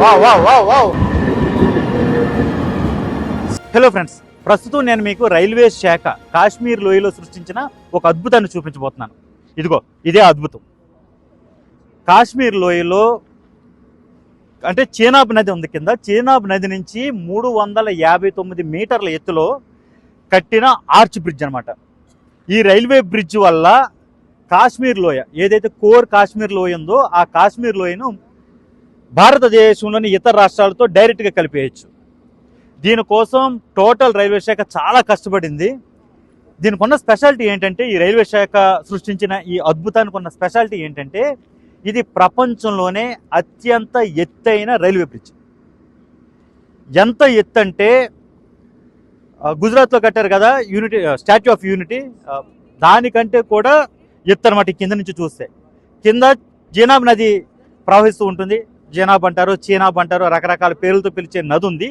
Wow wow wow hello friends ప్రస్తుతం నేను మీకు రైల్వే శాఖ కాశ్మీర్ లోయలో సృష్టించిన ఒక అద్భుతాన్ని చూపించబోతున్నాను. ఇదిగో ఇదే అద్భుతం. కాశ్మీర్ లోయలో అంటే చీనాబ్ నది ఉంది కింద. చీనాబ్ నది నుంచి మూడు వందల యాభై తొమ్మిది మీటర్ల ఎత్తులో కట్టిన ఆర్చ్ బ్రిడ్జ్ అనమాట ఈ రైల్వే బ్రిడ్జ్ వల్ల కాశ్మీర్ లోయ ఏదైతే కోర్ కాశ్మీర్ లోయ ఉందో ఆ కాశ్మీర్ లోయను భారతదేశంలోని ఇతర రాష్ట్రాలతో డైరెక్ట్గా కలిపేయచ్చు. దీనికోసం టోటల్ రైల్వే శాఖ చాలా కష్టపడింది. దీనికి ఉన్న స్పెషాలిటీ ఏంటంటే ఈ రైల్వే శాఖ సృష్టించిన ఈ అద్భుతానికి ఉన్న స్పెషాలిటీ ఏంటంటే ఇది ప్రపంచంలోనే అత్యంత ఎత్తైన రైల్వే బ్రిడ్జ్. ఎంత ఎత్తు అంటే గుజరాత్లో కట్టారు కదా యూనిటీ స్టాచ్యూ ఆఫ్ యూనిటీ దానికంటే కూడా ఎత్తు అనమాట కింద నుంచి చూస్తే. కింద జీనాబ్ నది ప్రవహిస్తూ ఉంటుంది. జనాబ్ అంటారు చీనాబ్ అంటారు రకరకాల పేర్లతో పిలిచే నది ఉంది.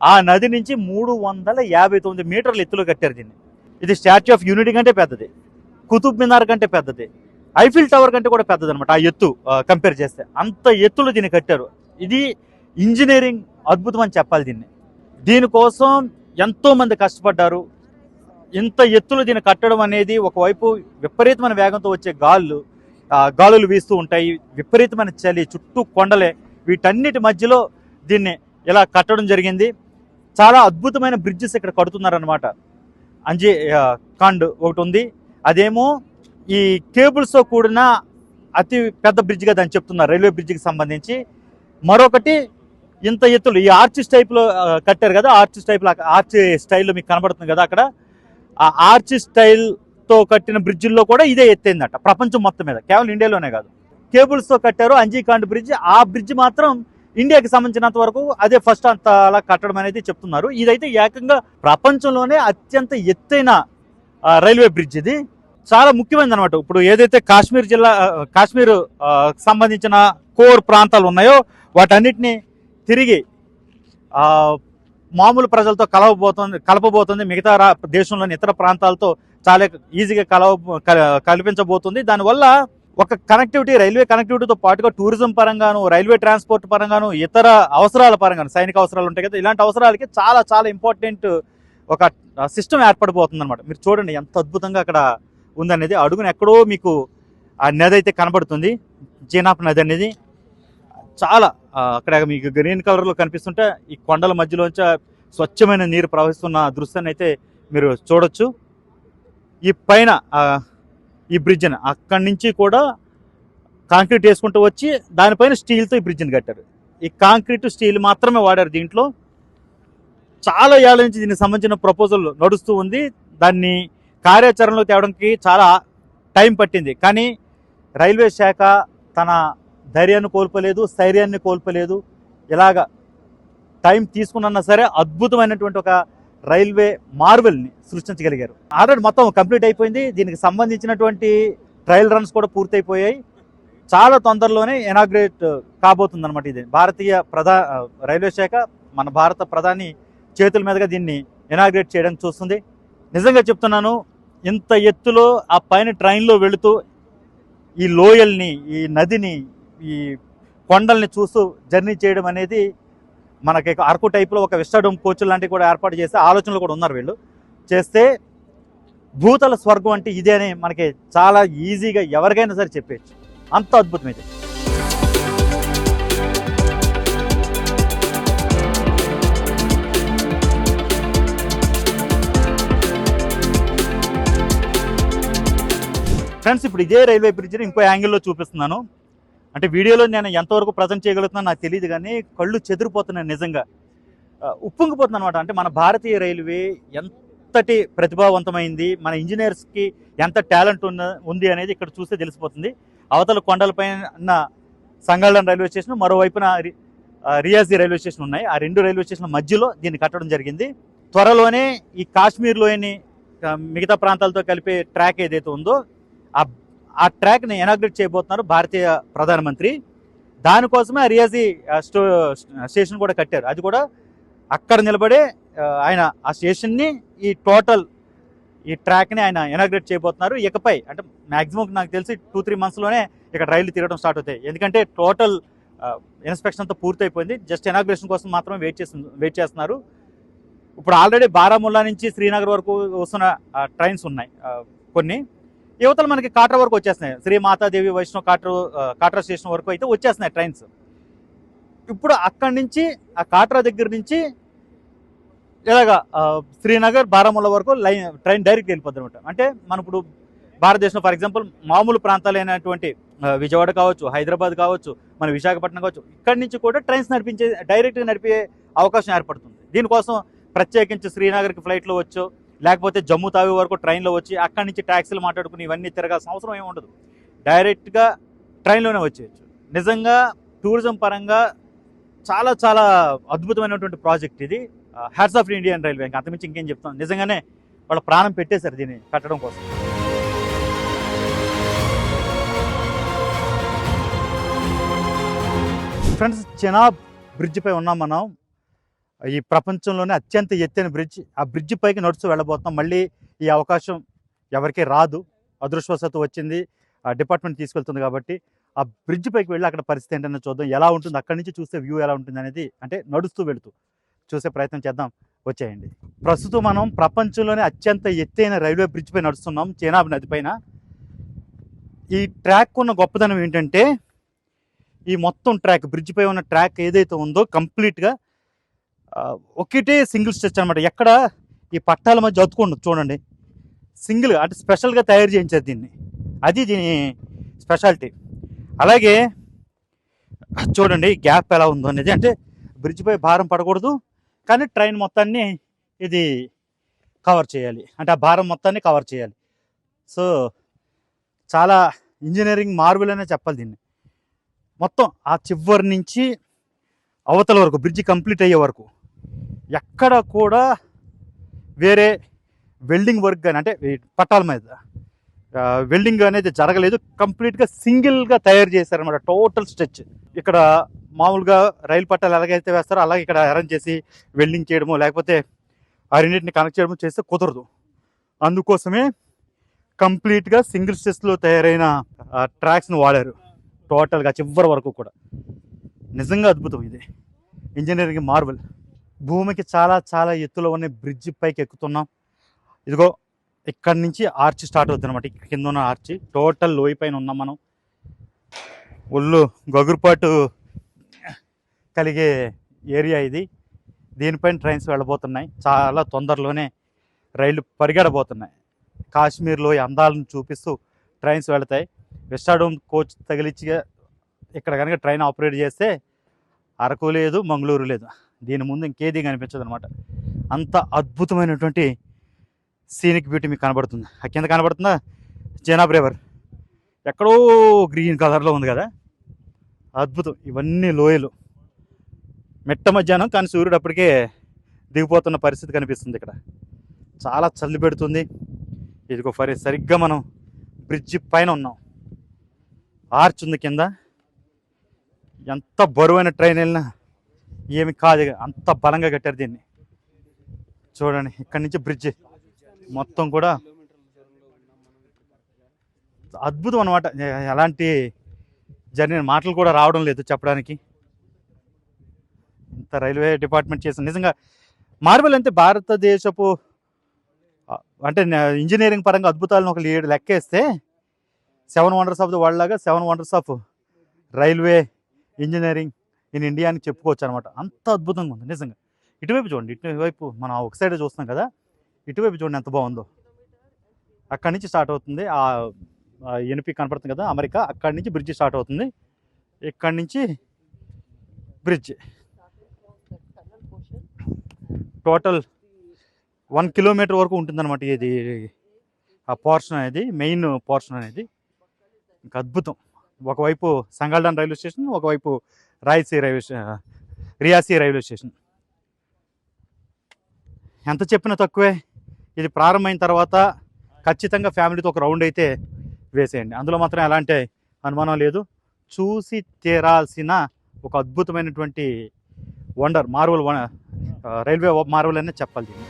ఆ నది నుంచి మూడు వందల యాభై తొమ్మిది మీటర్ల ఎత్తులో కట్టారు దీన్ని. ఇది స్టాచ్యూ ఆఫ్ యూనిటీ కంటే పెద్దది. కుతుబ్ మినార్ కంటే పెద్దది. ఐఫిల్ టవర్ కంటే కూడా పెద్దది అనమాట ఆ ఎత్తు కంపేర్ చేస్తే. అంత ఎత్తులో దీన్ని కట్టారు. ఇది ఇంజనీరింగ్ అద్భుతం అని చెప్పాలి దీన్ని. దీనికోసం ఎంతోమంది కష్టపడ్డారు. ఇంత ఎత్తులు దీన్ని కట్టడం అనేది ఒకవైపు విపరీతమైన వేగంతో వచ్చే గాళ్ళు గాలులు వీస్తూ ఉంటాయి. విపరీతమైన చలి చుట్టూ కొండలే. వీటన్నిటి మధ్యలో దీన్ని ఇలా కట్టడం జరిగింది. చాలా అద్భుతమైన బ్రిడ్జెస్ ఇక్కడ కడుతున్నారనమాట అంజీ కాండ్ ఒకటి ఉంది. అదేమో ఈ కేబుల్స్తో కూడిన అతి పెద్ద బ్రిడ్జ్గా దాన్ని చెప్తున్నారు రైల్వే బ్రిడ్జికి సంబంధించి. మరొకటి ఇంత ఎత్తులు ఈ ఆర్చ్ టైప్లో కట్టారు కదా ఆర్చ్ టైప్లో ఆర్చ్ స్టైల్లో మీకు కనబడుతుంది కదా అక్కడ. ఆ ఆర్చ్ స్టైల్తో కట్టిన బ్రిడ్జిల్లో కూడా ఇదే ఎత్తైందట ప్రపంచం మొత్తం మీద కేవలం ఇండియాలోనే కాదు. కేబుల్స్తో కట్టారు అంజీకాండ్ బ్రిడ్జ్. ఆ బ్రిడ్జ్ మాత్రం ఇండియాకి సంబంధించినంత వరకు అదే ఫస్ట్ అంత అలా కట్టడం అనేది చెప్తున్నారు. ఇదైతే ఏకంగా ప్రపంచంలోనే అత్యంత ఎత్తైన రైల్వే బ్రిడ్జ్ ఇది. చాలా ముఖ్యమైనది అనమాట ఇప్పుడు ఏదైతే కాశ్మీర్ జిల్లా కాశ్మీర్ సంబంధించిన కోర్ ప్రాంతాలు ఉన్నాయో వాటన్నిటిని తిరిగి మామూలు ప్రజలతో కలవబోతుంది కలపబోతుంది. మిగతా రా దేశంలోని ఇతర ప్రాంతాలతో చాలా ఈజీగా కలవ కల్పించబోతుంది. దానివల్ల ఒక కనెక్టివిటీ రైల్వే కనెక్టివిటీతో పాటుగా టూరిజం పరంగాను రైల్వే ట్రాన్స్పోర్ట్ పరంగాను ఇతర అవసరాల పరంగాను సైనిక అవసరాలు ఉంటాయి కదా ఇలాంటి అవసరాలకి చాలా చాలా ఇంపార్టెంట్ ఒక సిస్టమ్ ఏర్పడిపోతుంది అనమాట మీరు చూడండి ఎంత అద్భుతంగా అక్కడ ఉందనేది. అడుగున ఎక్కడో మీకు ఆ నది అయితే కనబడుతుంది. జీనాప్ నది అనేది చాలా అక్కడ మీకు గ్రీన్ కలర్లో కనిపిస్తుంటే ఈ కొండల మధ్యలోంచి స్వచ్ఛమైన నీరు ప్రవహిస్తున్న దృశ్యాన్ని అయితే మీరు చూడొచ్చు. ఈ పైన ఈ బ్రిడ్జ్ని అక్కడి నుంచి కూడా కాంక్రీట్ వేసుకుంటూ వచ్చి దానిపైన స్టీల్తో ఈ బ్రిడ్జ్ని కట్టారు. ఈ కాంక్రీట్ స్టీల్ మాత్రమే వాడారు దీంట్లో. చాలా ఏళ్ళ నుంచి దీనికి సంబంధించిన ప్రపోజల్ నడుస్తూ ఉంది. దాన్ని కార్యాచరణలో తేవడానికి చాలా టైం పట్టింది. కానీ రైల్వే శాఖ తన ధైర్యాన్ని కోల్పోలేదు స్థైర్యాన్ని కోల్పోలేదు. ఇలాగ టైం తీసుకున్నా సరే అద్భుతమైనటువంటి ఒక రైల్వే మార్వెల్ని సృష్టించగలిగారు. ఆల్రెడీ మొత్తం కంప్లీట్ అయిపోయింది. దీనికి సంబంధించినటువంటి ట్రయల్ రన్స్ కూడా పూర్తయిపోయాయి. చాలా తొందరలోనే ఎనాగ్రేట్ కాబోతుంది అనమాట ఇది. భారతీయ ప్రధా రైల్వే శాఖ మన భారత ప్రధాని చేతుల మీదుగా దీన్ని ఎనాగ్రేట్ చేయడానికి చూస్తుంది. నిజంగా చెప్తున్నాను ఇంత ఎత్తులో ఆ పైన ట్రైన్లో వెళుతూ ఈ లోయల్ని ఈ నదిని ఈ కొండల్ని చూస్తూ జర్నీ చేయడం అనేది మనకి అరకు టైప్లో ఒక విస్టాడోమ్ కోచ్ లాంటివి కూడా ఏర్పాటు చేసే ఆలోచనలు కూడా ఉన్నారు వీళ్ళు. చేస్తే భూతల స్వర్గం అంటే ఇదే అని మనకి చాలా ఈజీగా ఎవరికైనా సరే చెప్పేయచ్చు. అంత అద్భుతం ఇది. ఫ్రెండ్స్ ఇప్పుడు ఇదే రైల్వే బ్రిడ్జ్ని ఇంకో యాంగిల్లో చూపిస్తున్నాను. అంటే వీడియోలో నేను ఎంతవరకు ప్రజెంట్ చేయగలుగుతున్నా నాకు తెలియదు కానీ కళ్ళు చెదిరిపోతున్నాయి నిజంగా. ఆ, ఉప్పొంగిపోతుంది అనమాట అంటే మన భారతీయ రైల్వే ఎంతటి ప్రతిభావంతమైంది మన ఇంజనీర్స్కి ఎంత టాలెంట్ ఉన్న ఉంది అనేది ఇక్కడ చూస్తే తెలిసిపోతుంది. అవతల కొండలపైన సంగాళం రైల్వే స్టేషన్ మరోవైపున రి- రియాజీ రైల్వే స్టేషన్ ఉన్నాయి. ఆ రెండు రైల్వే స్టేషన్ల మధ్యలో దీన్ని కట్టడం జరిగింది. త్వరలోనే ఈ కాశ్మీర్లోని మిగతా ప్రాంతాలతో కలిపే ట్రాక్ ఏదైతే ఉందో ఆ ఆ ట్రాక్ని ఎనాగ్రేట్ చేయబోతున్నారు భారతీయ ప్రధానమంత్రి. దానికోసమే ఆ రియాజీ స్టో స్టేషన్ కూడా కట్టారు. అది కూడా అక్కడ నిలబడే ఆయన ఆ స్టేషన్ని ఈ టోటల్ ఈ ట్రాక్ని ఆయన ఎనాగ్రేట్ చేయబోతున్నారు. ఇకపై అంటే మ్యాక్సిమం నాకు తెలిసి టూ త్రీ మంత్స్లోనే ఇక్కడ రైళ్ళు తిరగడం స్టార్ట్ అవుతాయి. ఎందుకంటే టోటల్ ఇన్స్పెక్షన్ అంతా పూర్తయిపోయింది జస్ట్ ఎనాగ్రేషన్ కోసం మాత్రమే వెయిట్ చేసి వెయిట్ చేస్తున్నారు. ఇప్పుడు ఆల్రెడీ బారాముల్లా నుంచి శ్రీనగర్ వరకు వస్తున్న ట్రైన్స్ ఉన్నాయి. కొన్ని. యువతలు మనకి కాట్రా వరకు వచ్చేస్తున్నాయి. శ్రీ మాతాదేవి వైష్ణవ్ కాట్రా కాట్రా స్టేషన్ వరకు అయితే వచ్చేస్తున్నాయి ట్రైన్స్ ఇప్పుడు అక్కడి నుంచి ఆ కాట్రా దగ్గర నుంచి ఇలాగా శ్రీనగర్ బారాముల్లా వరకు లైన్ ట్రైన్ డైరెక్ట్ వెళ్ళిపోద్ది అనమాట. అంటే మన ఇప్పుడు భారతదేశంలో ఫర్ ఎగ్జాంపుల్ మామూలు ప్రాంతాలైనటువంటి విజయవాడ కావచ్చు హైదరాబాద్ కావచ్చు మన విశాఖపట్నం కావచ్చు ఇక్కడి నుంచి కూడా ట్రైన్స్ నడిపించే డైరెక్ట్గా నడిపే అవకాశం ఏర్పడుతుంది. దీనికోసం ప్రత్యేకించి శ్రీనగర్కి ఫ్లైట్లో వచ్చు లేకపోతే జమ్మూ తావి వరకు ట్రైన్లో వచ్చి అక్కడి నుంచి ట్యాక్సీలు మాట్లాడుకుని ఇవన్నీ తిరగాల్సిన అవసరం ఏమి ఉండదు. డైరెక్ట్గా ట్రైన్లోనే వచ్చేయచ్చు. నిజంగా టూరిజం పరంగా చాలా చాలా అద్భుతమైనటువంటి ప్రాజెక్ట్ ఇది. హ్యాట్స్ ఆఫ్ ఇండియన్ రైల్వే ఇంకా అంతమించి ఇంకేం చెప్తాం. నిజంగానే వాళ్ళ ప్రాణం పెట్టేశారు దీన్ని కట్టడం కోసం. ఫ్రెండ్స్ చెనాబ్ బ్రిడ్జ్ పై ఉన్నాం మనం. ఈ ప్రపంచంలోనే అత్యంత ఎత్తైన బ్రిడ్జ్. ఆ బ్రిడ్జ్ పైకి నడుస్తూ వెళ్ళబోతున్నాం. మళ్ళీ ఈ అవకాశం ఎవరికి రాదు. అదృష్టవశాత్తు వచ్చింది. ఆ డిపార్ట్మెంట్ తీసుకెళ్తుంది కాబట్టి ఆ బ్రిడ్జ్ పైకి వెళ్ళి అక్కడ పరిస్థితి ఏంటనే చూద్దాం. ఎలా ఉంటుంది? అక్కడి నుంచి చూస్తే వ్యూ ఎలా ఉంటుంది అనేది అంటే నడుస్తూ వెళుతూ చూసే ప్రయత్నం చేద్దాం. వచ్చేయండి. ప్రస్తుతం మనం ప్రపంచంలోనే అత్యంత ఎత్తైన రైల్వే బ్రిడ్జ్ పై నడుస్తున్నాం. చైనాబ్ నది పైన. ఈ ట్రాక్ ఉన్న గొప్పదనం ఏంటంటే ఈ మొత్తం ట్రాక్ బ్రిడ్జ్ పై ఉన్న ట్రాక్ ఏదైతే ఉందో కంప్లీట్గా ఒకటే సింగిల్ స్ట్రెచ్ అనమాట ఎక్కడ? ఈ పట్టాల మధ్య అతుకోండి చూడండి. సింగిల్ అంటే స్పెషల్గా తయారు చేయించారు దీన్ని. అది దీని స్పెషాలిటీ. అలాగే చూడండి గ్యాప్ ఎలా ఉందో అనేది. అంటే బ్రిడ్జ్పై భారం పడకూడదు కానీ ట్రైన్ మొత్తాన్ని ఇది కవర్ చేయాలి. అంటే ఆ భారం మొత్తాన్ని కవర్ చేయాలి. సో చాలా ఇంజనీరింగ్ మార్బుల్ అనే చెప్పాలి దీన్ని. మొత్తం ఆ చివరి నుంచి అవతల వరకు బ్రిడ్జ్ కంప్లీట్ అయ్యే వరకు. ఎక్కడ కూడా వేరే వెల్డింగ్ వర్క్ కానీ అంటే పట్టాల మీద వెల్డింగ్ అనేది జరగలేదు. కంప్లీట్గా సింగిల్గా తయారు చేశారనమాట టోటల్ స్ట్రెచ్ ఇక్కడ మామూలుగా రైలు పట్టాలు ఎలాగైతే వేస్తారో అలాగే ఇక్కడ అరేంజ్ చేసి వెల్డింగ్ చేయడము లేకపోతే ఆ రెండింటిని కనెక్ట్ చేయడము చేస్తే కుదరదు. అందుకోసమే కంప్లీట్గా సింగిల్ స్ట్రెచ్లో తయారైన ట్రాక్స్ని వాడారు. టోటల్గా చివరి వరకు కూడా. నిజంగా అద్భుతం ఇది. ఇంజనీరింగ్ మార్వల్ భూమికి చాలా చాలా ఎత్తులో ఉన్న బ్రిడ్జ్ పైకి ఎక్కుతున్నాం ఇదిగో ఇక్కడ నుంచి ఆర్చ్ స్టార్ట్ అవుతుంది అనమాట కింద ఉన్న ఆర్చ్ టోటల్ లోయ పైన ఉన్నాం మనం. ఒళ్ళు గగురుపాటు కలిగే ఏరియా ఇది. దీనిపైన ట్రైన్స్ వెళ్ళబోతున్నాయి. చాలా తొందరలోనే రైళ్ళు పరిగెడబోతున్నాయి. కాశ్మీర్లో అందాలను చూపిస్తూ ట్రైన్స్ వెళతాయి. విశాఖం కోచ్ తగిలించి ఇక్కడ కనుక ట్రైన్ ఆపరేట్ చేస్తే అరకు లేదు మంగళూరు లేదు. దీని ముందు ఇంకేది కనిపించదు అనమాట అంత అద్భుతమైనటువంటి సీనిక్ బ్యూటీ మీకు కనబడుతుంది. ఆ కింద కనబడుతుందా? జనాబ్ రివర్ ఎక్కడో గ్రీన్ కలర్లో ఉంది కదా? అద్భుతం. ఇవన్నీ లోయలు. మెట్ట మధ్యాహ్నం కానీ సూర్యుడు అప్పటికే దిగిపోతున్న పరిస్థితి కనిపిస్తుంది ఇక్కడ. చాలా చల్లి పెడుతుంది. ఇదిగో ఫరి సరిగ్గా మనం బ్రిడ్జి పైన ఉన్నాం. ఆర్చ్ ఉంది కింద. ఎంత బరువైన ట్రైన్ వెళ్ళినా ఏమి కాదు అంత బలంగా కట్టారు దీన్ని. చూడండి ఇక్కడి నుంచి బ్రిడ్జ్ మొత్తం కూడా అద్భుతం అనమాట ఎలాంటి జర్నీ మాటలు కూడా రావడం లేదు చెప్పడానికి. ఇంత రైల్వే డిపార్ట్మెంట్ చేసిన నిజంగా మార్బుల్ అంటే భారతదేశపు అంటే ఇంజనీరింగ్ పరంగా అద్భుతాలను ఒక ఏడు లెక్కేస్తే seven wonders of the world లాగా seven wonders of railway engineering నేను ఇండియా అని చెప్పుకోవచ్చు అనమాట అంత అద్భుతంగా ఉంది నిజంగా. ఇటువైపు చూడండి ఇటువైపు మనం ఒక సైడ్ చూస్తున్నాం కదా ఇటువైపు చూడండి ఎంత బాగుందో. అక్కడి నుంచి స్టార్ట్ అవుతుంది ఆ ఆ ఎనిపి కనపడుతుంది కదా అమెరికా అక్కడి నుంచి బ్రిడ్జ్ స్టార్ట్ అవుతుంది. ఇక్కడి నుంచి బ్రిడ్జ్. టోటల్ వన్ కిలోమీటర్ వరకు ఉంటుందన్నమాట ఇది ఆ పోర్షన్ అనేది మెయిన్ పోర్షన్ అనేది. ఇంకా అద్భుతం. ఒకవైపు సంగాల్డాన్ రైల్వే స్టేషన్ ఒకవైపు రాయసీ రైల్వే స్టే- రియాసీ రైల్వే స్టేషన్. ఎంత చెప్పినా తక్కువే. ఇది ప్రారంభమైన తర్వాత ఖచ్చితంగా ఫ్యామిలీతో ఒక రౌండ్ అయితే వేసేయండి. అందులో మాత్రం ఎలాంటి అనుమానం లేదు. చూసి తీరాల్సిన ఒక అద్భుతమైనటువంటి వండర్ మార్వల్ రైల్వే మార్వల్ అనే చెప్పాలి దీన్ని.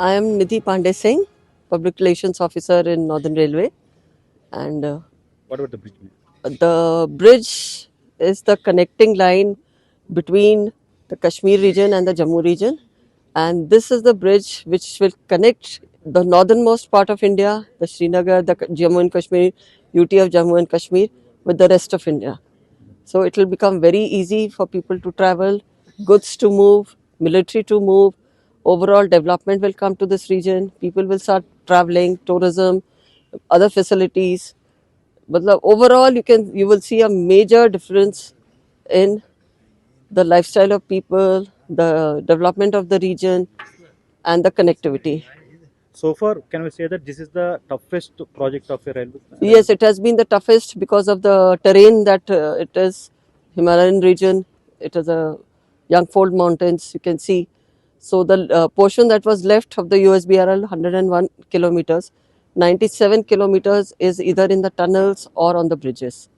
I am Pandey Pandey public relations officer in Northern Railway. And uh, What about the bridge? the bridge is the connecting line between the Kashmir region and the Jammu region. And this is the bridge which will connect the northernmost part of India, the Srinagar, the Jammu and Kashmir, UT of Jammu and Kashmir, with the rest of India. So it will become very easy for people to travel, goods to move, military to move. Overall development will come to this region. People will start traveling, tourism, other facilities. But overall, you can you will see a major difference in the lifestyle of people, the development of the region, and the connectivity. So far, can we say that this is the toughest project of your railway? Yes, it has been the toughest because of the terrain that uh, it is, Himalayan region. It is a young fold Mountains. You can see so the uh, portion that was left of the USBRL 101 kilometers, 97 kilometers is either in the tunnels or on the bridges.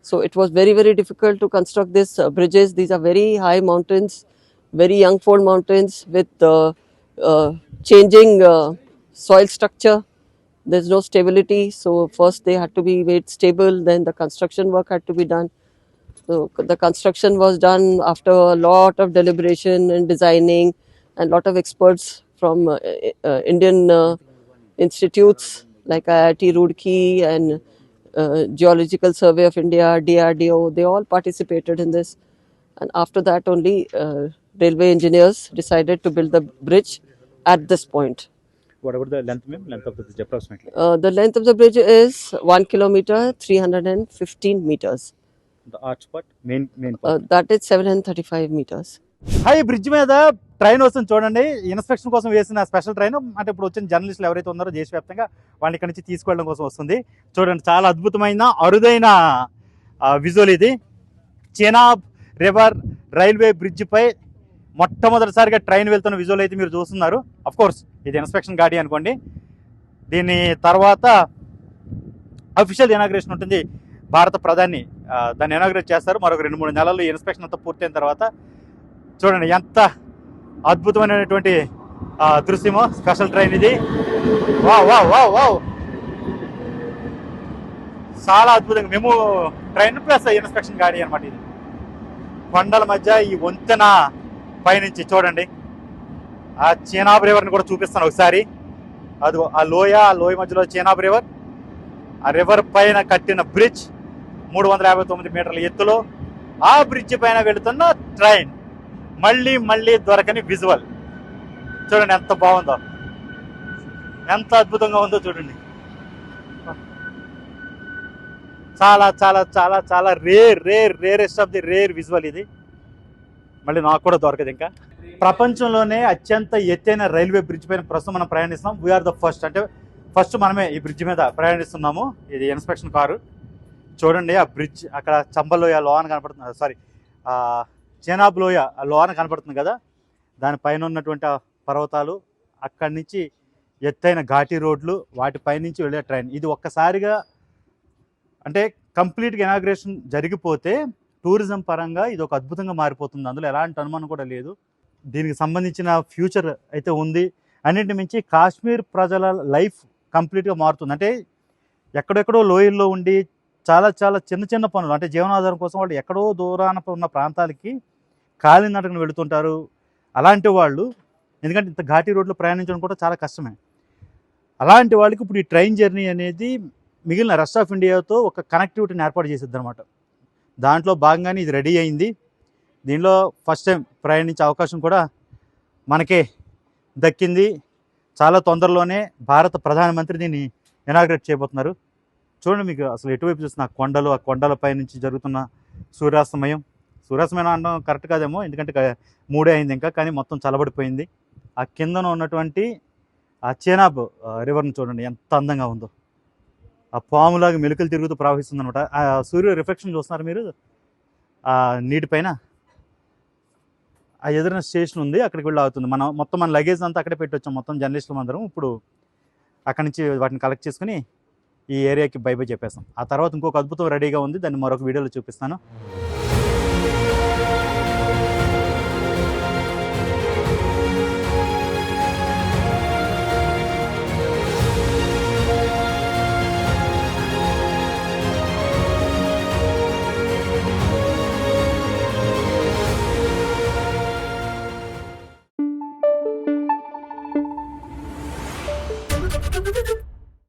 So it was very very difficult to construct these uh, bridges. These are very high mountains, very young fold mountains with uh, uh, changing uh, soil structure there's no stability so first they had to be made stable then the construction work had to be done so the construction was done after a lot of deliberation and designing and a lot of experts from uh, uh, Indian uh, institutes like IIT Roorkee and uh, Geological Survey of India, DRDO, they all participated in this. And after that, only uh, railway engineers decided to build the bridge at this point. What about the length. Length of the bridge approximately? Uh, the length of the bridge is 1 kilometer, 315 meters. The arch part, main, main part? Uh, that is 735 meters. High bridge మీద train వస్తుంది చూడండి. Inspection కోసం వేసిన special train. అంటే ఇప్పుడు వచ్చిన జర్నలిస్టులు ఎవరైతే ఉన్నారో దేశవ్యాప్తంగా వాళ్ళని ఇక్కడ నుంచి తీసుకెళ్ళడం కోసం వస్తుంది. చూడండి చాలా అద్భుతమైన అరుదైన విజువల్ ఇది. చెనాబ్ రివర్ రైల్వే బ్రిడ్జ్ పై మొట్టమొదటిసారిగా ట్రైన్ వెళ్తున్న విజువల్ అయితే మీరు చూస్తున్నారు. అఫ్ కోర్స్ ఇది ఇన్స్పెక్షన్ గాడి అనుకోండి. దీని తర్వాత అఫీషియల్ ఇనాగ్రేషన్ ఉంటుంది. భారత ప్రధాని దాన్ని ఇనాగ్రేట్ చేస్తారు. మరొక రెండు మూడు నెలలు ఇన్స్పెక్షన్ అంతా పూర్తయిన తర్వాత చూడండి ఎంత అద్భుతమైనటువంటి దృశ్యమో స్పెషల్ ట్రైన్ ఇది. వా వా వా వావ్. చాలా అద్భుతంగా మేము ట్రైన్ ప్లస్ ఇన్స్పెక్షన్ గాడి అనమాట ఇది. కొండల మధ్య ఈ వంతెన పైనుంచి చూడండి. ఆ చీనాబ్ రివర్ని కూడా చూపిస్తాను ఒకసారి. అది ఆ లోయ ఆ లోయ మధ్యలో చీనాబ్ రివర్. ఆ రివర్ పైన కట్టిన బ్రిడ్జ్ మూడు వందల యాభై తొమ్మిది మీటర్ల ఎత్తులో. ఆ బ్రిడ్జ్ పైన వెళుతున్న ట్రైన్. మళ్ళీ మళ్ళీ దొరకని విజువల్ చూడండి ఎంత బాగుందో. ఎంత అద్భుతంగా ఉందో చూడండి. చాలా చాలా చాలా చాలా rare rare rarest of the rare visual ఇది. మళ్ళీ నాకు కూడా దొరకదు ఇంకా. ప్రపంచంలోనే అత్యంత ఎత్తైన రైల్వే బ్రిడ్జ్ పైన ప్రస్తుతం మనం ప్రయాణిస్తున్నాం. వీఆర్ ద ఫస్ట్ అంటే ఫస్ట్ మనమే ఈ బ్రిడ్జ్ మీద ప్రయాణిస్తున్నాము. ఇది ఇన్స్పెక్షన్ కారు. చూడండి ఆ బ్రిడ్జ్ అక్కడ చంబలోయ లోన కనపడుతుంది. సారీ చేనాబ్ లోయ ఆ లోన కనపడుతుంది కదా? దానిపైన ఉన్నటువంటి ఆ పర్వతాలు అక్కడి నుంచి ఎత్తైన ఘాటి రోడ్లు వాటిపై నుంచి వెళ్ళే ట్రైన్. ఇది ఒక్కసారిగా అంటే కంప్లీట్గా ఇనాగ్రేషన్ జరిగిపోతే టూరిజం పరంగా ఇది ఒక అద్భుతంగా మారిపోతుంది. అందులో ఎలాంటి అనుమానం కూడా లేదు. దీనికి సంబంధించిన ఫ్యూచర్ అయితే ఉంది. అన్నింటి మించి కాశ్మీర్ ప్రజల లైఫ్ కంప్లీట్గా మారుతుంది. అంటే ఎక్కడెక్కడో లోయల్లో ఉండి చాలా చాలా చిన్న చిన్న పనులు. అంటే జీవనాధారం కోసం వాళ్ళు ఎక్కడో దూరాన ఉన్న ప్రాంతాలకి కాలినడకన వెళుతుంటారు. అలాంటి వాళ్ళు ఎందుకంటే ఇంత ఘాటీ రోడ్లో ప్రయాణించడం కూడా చాలా కష్టమే. అలాంటి వాళ్ళకి ఇప్పుడు ఈ ట్రైన్ జర్నీ అనేది మిగిలిన రెస్ట్ ఆఫ్ ఇండియాతో ఒక కనెక్టివిటీని ఏర్పాటు చేసిద్ది అనమాట దాంట్లో భాగంగానే ఇది రెడీ అయింది. దీనిలో ఫస్ట్ టైం ప్రయాణించే అవకాశం కూడా మనకే దక్కింది. చాలా తొందరలోనే భారత ప్రధానమంత్రి దీన్ని ఇనాగ్రేట్ చేయబోతున్నారు. చూడండి మీకు అసలు ఎటువైపు చూసిన ఆ కొండలు ఆ కొండలపై నుంచి జరుగుతున్న సూర్యాస్తమయం. సూర్యాస్తమయం అనడం కరెక్ట్ కాదేమో ఎందుకంటే మూడే అయింది ఇంకా కానీ మొత్తం చలబడిపోయింది ఆ కిందన ఉన్నటువంటి ఆ చేనాబ్ రివర్ని చూడండి ఎంత అందంగా ఉందో. ఆ పాములాగా మెలుకలు తిరుగుతూ ప్రవహిస్తుంది అనమాట ఆ సూర్య రిఫ్లెక్షన్ చూస్తున్నారు మీరు? ఆ నీటిపైన. ఆ ఎదురైన స్టేషన్ ఉంది అక్కడికి వెళ్ళి ఆగుతుంది. మనం మొత్తం మన లగేజ్ అంతా అక్కడే పెట్టొచ్చాం మొత్తం జర్నలిస్టులు అందరం. ఇప్పుడు అక్కడి నుంచి వాటిని కలెక్ట్ చేసుకుని ఈ ఏరియాకి బై బై చెప్పేస్తాం. ఆ తర్వాత ఇంకొక అద్భుతం రెడీగా ఉంది. దాన్ని మరొక వీడియోలో చూపిస్తాను.